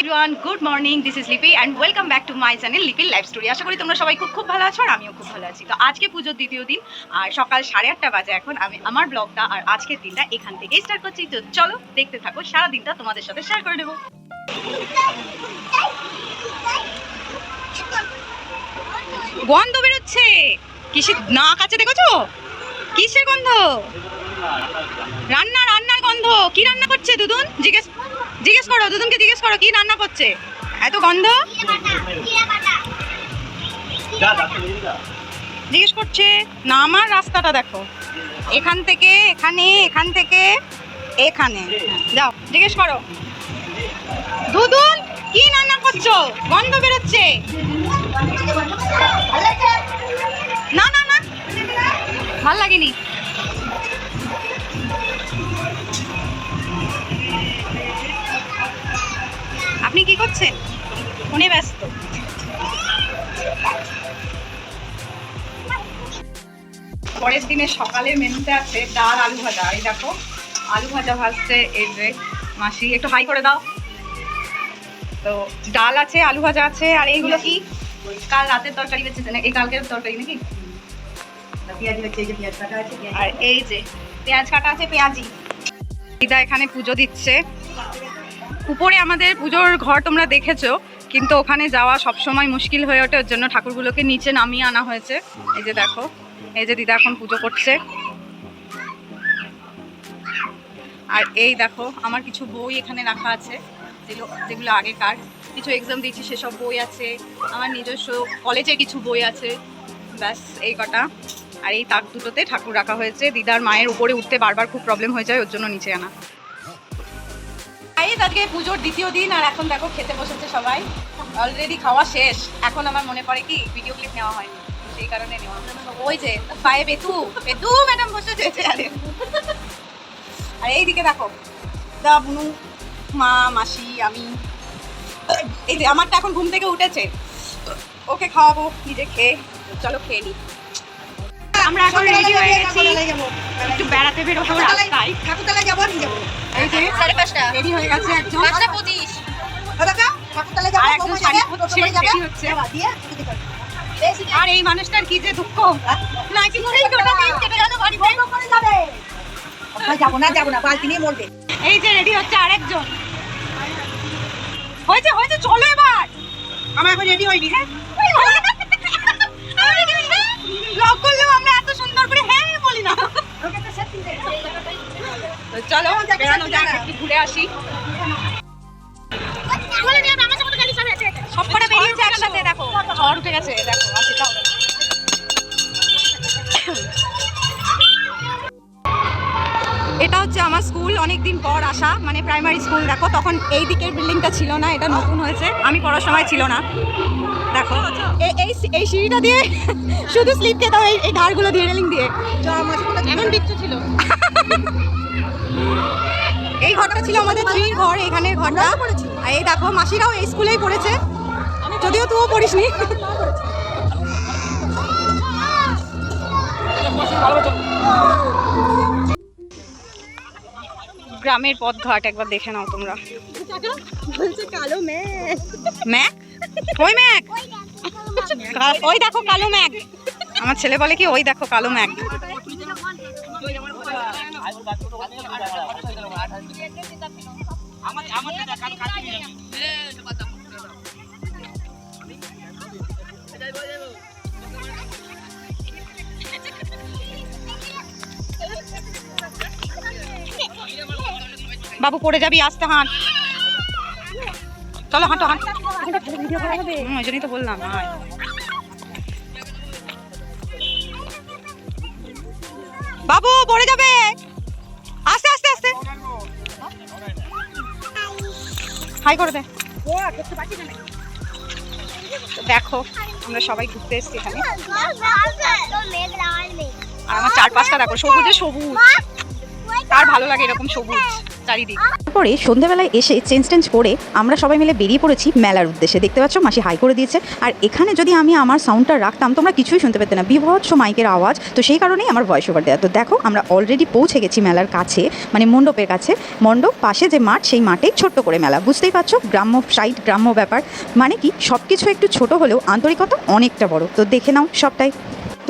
Everyone good morning this is Lipi and welcome back to my channel লিপির life story আশা করি তোমরা সবাই খুব খুব ভালো আছো আর আমিও খুব ভালো আছি। তো আজকে পুজোর দ্বিতীয় দিন, আর সকাল সাড়ে আটটা বাজে এখন আমি আমার ব্লগটা আর আজকের দিনটা এখান থেকেই স্টার্ট করছি। তো চলো দেখতে থাকো, সারা দিনটা তোমাদের সাথে শেয়ার করে নেব। গন্ধ বেরোচ্ছে। কিসের না কাছে দেখেছ? কিসের গন্ধ? রান্না রান্নার গন্ধ কি রান্না করছে দুদুন? জিজ্ঞেস জিজ্ঞেস করো, দুদুনকে জিজ্ঞেস করো, কি রান্না করছে? এত গন্ধ? জিজ্ঞেস করছে, না, আমার রাস্তাটা দেখো। এখান থেকে এখানে, এখান থেকে এখানে। যাও, জিজ্ঞেস করো। দুদুন, কি রান্না করছ? গন্ধ বেরোচ্ছে। না না না। ভালো লাগেনি। করছেন? ফোনে ব্যস্ত। পরের দিনে সকালের মেনুতে আছে ডাল আলু ভাজা। এই দেখো আলু ভাজা ভাজছে এই যে মাসি। একটু হাই করে দাও। তো ডাল আছে আলু ভাজা আছে আর এইগুলো কি? কাল রাতের তরকারি বেঁচেছে না এই কালকের তরকারি নাকি? আর এই যে পেঁয়াজ কাটা আছে পেঁয়াজি। দিদা এখানে পুজো দিচ্ছে। উপরে আমাদের পুজোর ঘর তোমরা দেখেছ, কিন্তু ওখানে যাওয়া সবসময় মুশকিল হয়ে ওঠে, ওর জন্য ঠাকুরগুলোকে নিচে নামিয়ে আনা হয়েছে। এই যে দেখো, এই যে দিদা এখন পুজো করছে। আর এই দেখো, আমার কিছু বই এখানে রাখা আছে, যেগুলো যেগুলো আগেকার কিছু এক্সাম দিয়েছি, সেসব বই আছে, আমার নিজস্ব কলেজে কিছু বই আছে। ব্যাস, এই কটা। আর এই তাক দুটোতে ঠাকুর রাখা হয়েছে। দিদার মায়ের উপরে উঠতে বারবার খুব প্রবলেম হয়ে যায়, ওর জন্য নিচে আনা। গাইজ আজকে পুজোর দ্বিতীয় দিন আর এখন দেখো খেতে বসেছে সবাই। অলরেডি খাওয়া শেষ। এখন আমার মনে পড়ে কি ভিডিও ক্লিপ নেওয়া হয়নি। সেই কারণে নেওয়া ওই যে পায়ে বেতু বেতু ম্যাডাম বসেছে চেয়ারে আর। এইদিকে দেখো দা বুনু মা মাসি আমি। এই যে আমারটা এখন ঘুম থেকে উঠেছে। ওকে খাওয়াবো নিজে খেয়ে। চলো খেয়ে নিই আমরা এখন রেডি হয়ে গেছি। একটু বেড়াতে বেরোবো রাস্তায়। ঠাকুরতলা যাব নিয়ে যাব। এই যে সাড়ে পাঁচটা। রেডি হয়ে গেছে একজন। পাঁচটা পঁচিশ। দাদা ঠাকুরতলা যাব আর এই মানুষটার কি যে দুঃখ? না কি করেই গোটা দিন কেটে গেল বাড়িতে। করে যাবে। যাব না যাব না বালতি নিয়ে মরবে। এই যে রেডি হচ্ছে আরেকজন। হয়েছে হয়েছে চলো এবার। আমার এখন রেডি হয়নি হ্যাঁ? ব্লগ করলেও আমরা এত সুন্দর করে হ্যাঁ বলি না। চলো বেড়ানো যাক একটু ঘুরে আসি। সব কটা বেরিয়েছে একসাথে দেখো ঝড় উঠে গেছে দেখো আসি তাহলে এটা হচ্ছে আমার স্কুল অনেক দিন পর আসা মানে প্রাইমারি স্কুল দেখো তখন এই দিকের বিল্ডিংটা ছিল না এটা নতুন হয়েছে আমি পড়ার সময় ছিল না। দেখো এই এই সিঁড়িটা দিয়ে শুধু স্লিপ খেতাম এই এই ধারগুলো দিয়ে রেলিং দিয়ে। এমন বিচ্ছু ছিল। এই ঘরটা ছিল আমাদের থ্রির ঘর এখানে ঘরটা। আর এই দেখো মাসিরাও এই স্কুলেই পড়েছে। যদিও তুইও পড়িসনি। গ্রামের পথঘাট একবার দেখে নাও তোমরা। কালো ম্যাক। ওই ম্যাক? ওই দেখো কালো ম্যাক। আমার ছেলে বলে কি ওই দেখো কালো ম্যাক। বাবু, পড়ে যাবি, আস্তে হাঁট। চলো, হাঁটো, হাঁট। ওই জন্যই তো বললাম আয়। বাবু, পড়ে যাবে। হাই করে দে। দেখো আমরা সবাই ঘুরতে এসছি এখানে। আর আমার চারপাশটা দেখো সবুজে সবুজ। তার ভালো লাগে এরকম সবুজ তারপরে সন্ধ্যাবেলায় এসে চেঞ্জ টেঞ্জ করে আমরা সবাই মিলে বেরিয়ে পড়েছি মেলার উদ্দেশ্যে। দেখতে পাচ্ছ মাসি হাই করে দিয়েছে। আর এখানে যদি আমি আমার সাউন্ডটা রাখতাম, তোমরা কিছুই শুনতে পেতে না। বিভৎস মাইকের আওয়াজ। তো সেই কারণেই আমার ভয়েস ওভার দেওয়া তো দেখো, আমরা অলরেডি পৌঁছে গেছি মেলার কাছে মানে মণ্ডপের কাছে। মণ্ডপ পাশে যে মাঠ, সেই মাঠে ছোট্ট করে মেলা। বুঝতেই পারছ, গ্রাম্য সাইড গ্রাম্য ব্যাপার। মানে কি সব কিছু একটু ছোট হলেও আন্তরিকতা অনেকটা বড়। তো দেখে নাও সবটাই।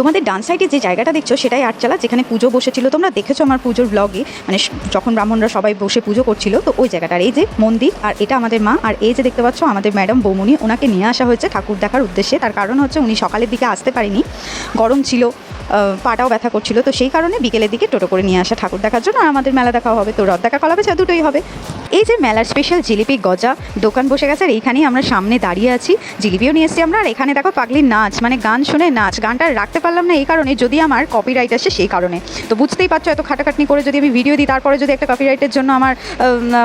তোমাদের ডান সাইডে যে জায়গাটা দেখছ সেটাই আটচালা যেখানে পুজো বসেছিল। তোমরা দেখেছ আমার পুজোর ব্লগে মানে যখন ব্রাহ্মণরা সবাই বসে পুজো করছিল, তো ওই জায়গাটা। এই যে মন্দির, আর এটা আমাদের মা, আর এই যে দেখতে পাচ্ছ আমাদের ম্যাডাম বৌমনি ওনাকে নিয়ে আসা হয়েছে ঠাকুর দেখার উদ্দেশ্যে। তার কারণ হচ্ছে উনি সকালের দিকে আসতে পারেনি, গরম ছিল পাটাও ব্যথা করছিল, তো সেই কারণে বিকেলের দিকে টোটো করে নিয়ে আসা ঠাকুর দেখার জন্য। আর আমাদের মেলা দেখা হবে, তো রথ দেখা কলাবে যা দুটোই হবে। এই যে মেলার স্পেশাল জিলিপি গজা, দোকান বসে গেছে আর এইখানেই আমরা সামনে দাঁড়িয়ে আছি। জিলিপিও নিয়ে এসেছি আমরা। আর এখানে দেখো পাগলির নাচ মানে গান শুনে নাচ। গানটা রাখতে পারলাম না এই কারণে, যদি আমার কপিরাইট আসে সেই কারণে। তো বুঝতেই পারছ এত খাটাখাটনি করে যদি আমি ভিডিও দিই, তারপরে যদি একটা কপিরাইটের জন্য আমার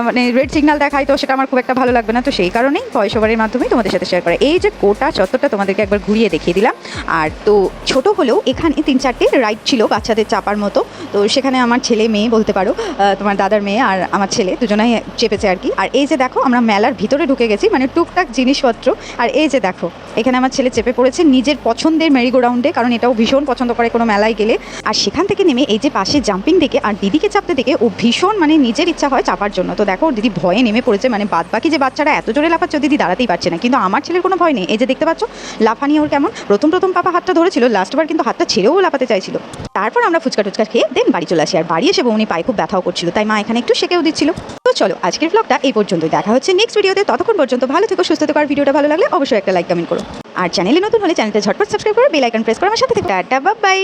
মানে রেড সিগন্যাল দেখাই তো সেটা আমার খুব একটা ভালো লাগবে না। তো সেই কারণেই ভয়েস ওভারের মাধ্যমেই তোমাদের সাথে শেয়ার করে। এই যে গোটা চত্বরটা তোমাদেরকে একবার ঘুরিয়ে দেখিয়ে দিলাম। আর তো ছোট হলেও এখানে তিন চারটে রাইড ছিল বাচ্চাদের চাপার মতো। তো সেখানে আমার ছেলে মেয়ে বলতে পারো তোমার দাদার মেয়ে আর আমার ছেলে, দুজনাই চেপেছে আর কি। আর এই যে দেখো, আমরা মেলার ভিতরে ঢুকে গেছি মানে টুকটাক জিনিসপত্র। আর এই যে দেখো, এখানে আমার ছেলে চেপে পড়েছে নিজের পছন্দের মেরিগো রাউন্ডে কারণ এটাও ভীষণ পছন্দ করে কোনো মেলায় গেলে। আর সেখান থেকে নেমে এই যে পাশে জাম্পিং দেখে আর দিদিকে চাপতে দেখে ও ভীষণ মানে নিজের ইচ্ছা হয় চাপার জন্য। তো দেখো, দিদি ভয়ে নেমে পড়েছে মানে বাদ বাকি যে বাচ্চারা এত জোরে লাফাচ্ছে দিদি দাঁড়াতেই পারছে না। কিন্তু আমার ছেলের কোনো ভয় নেই। এই যে দেখতে পাচ্ছ, লাফানি ওর কেমন? প্রথম প্রথম পাপা হাতটা ধরেছিল, লাস্টবার কিন্তু হাতটা ছেড়েও লাফাতে চাইছিল। তারপর আমরা ফুচকা টুচকা খেয়ে দেন বাড়ি চলে আসি। আর বাড়ি এসে বৌনি পায়ে খুব ব্যথাও করছিল, তাই মা এখানে একটু শেখেও দিচ্ছিল। তো চলো, আজকের ব্লগটা এই পর্যন্তই। দেখা হচ্ছে নেক্সট ভিডিওতে ততক্ষণ পর্যন্ত ভালো থেকো, সুস্থ থেকো। আর ভিডিওটা ভালো লাগলে অবশ্যই একটা লাইক কমেন্ট করো। আর চ্যানেলে নতুন হলে চ্যানেলটা ঝটপট সাবস্ক্রাইব করে বেল আইকন প্রেস করে। আমার সাথে থেকে। Tata bye